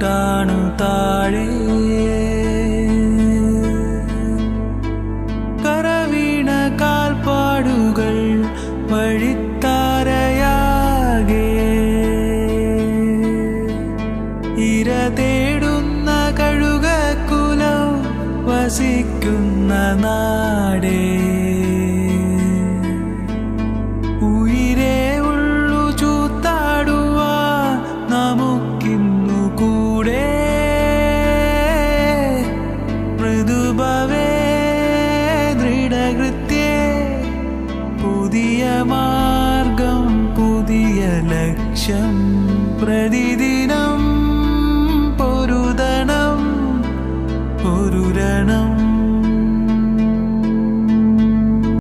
കൂട്ടാണ് താഴെ. കരവീണ കാൽപ്പാടുകൾ വഴിത്താരയാകെ. ഇര തേടുന്ന കഴുകക്കുലം വസിക്കുന്ന നാ പുതിയ മാർഗം പുതിയ ലക്ഷ്യം പ്രതിദിനം പൊരുതണം പൊരുരണം.